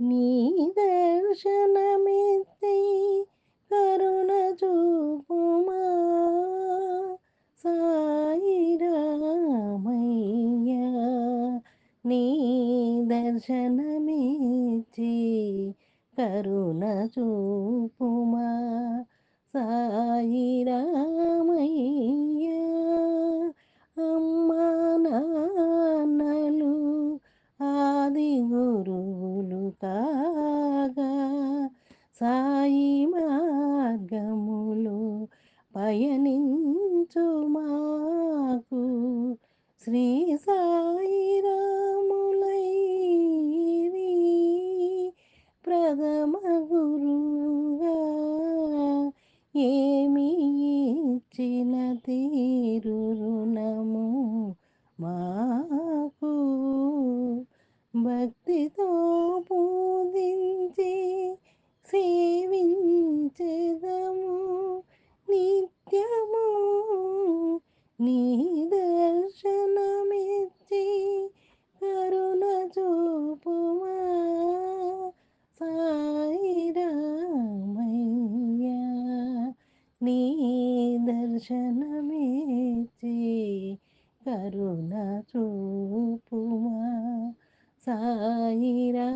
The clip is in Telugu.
నీ దర్శనమెత్తి కరుణ చూపుమా? సాయి రామయ్య నీ దర్శనమిచ్చి కరుణ చూపుమా? సాయి రామయ్య అమ్మా నాన్నలు ఆది గురు పయనించు మాకు శ్రీ సాయి రాములైరి ప్రథమ గురుగా ఏమి ఇచ్చిన తీరు రుణము మాకు? భక్తితో దర్శనమిచ్చి కరుణ చూపుమా. సాయిరా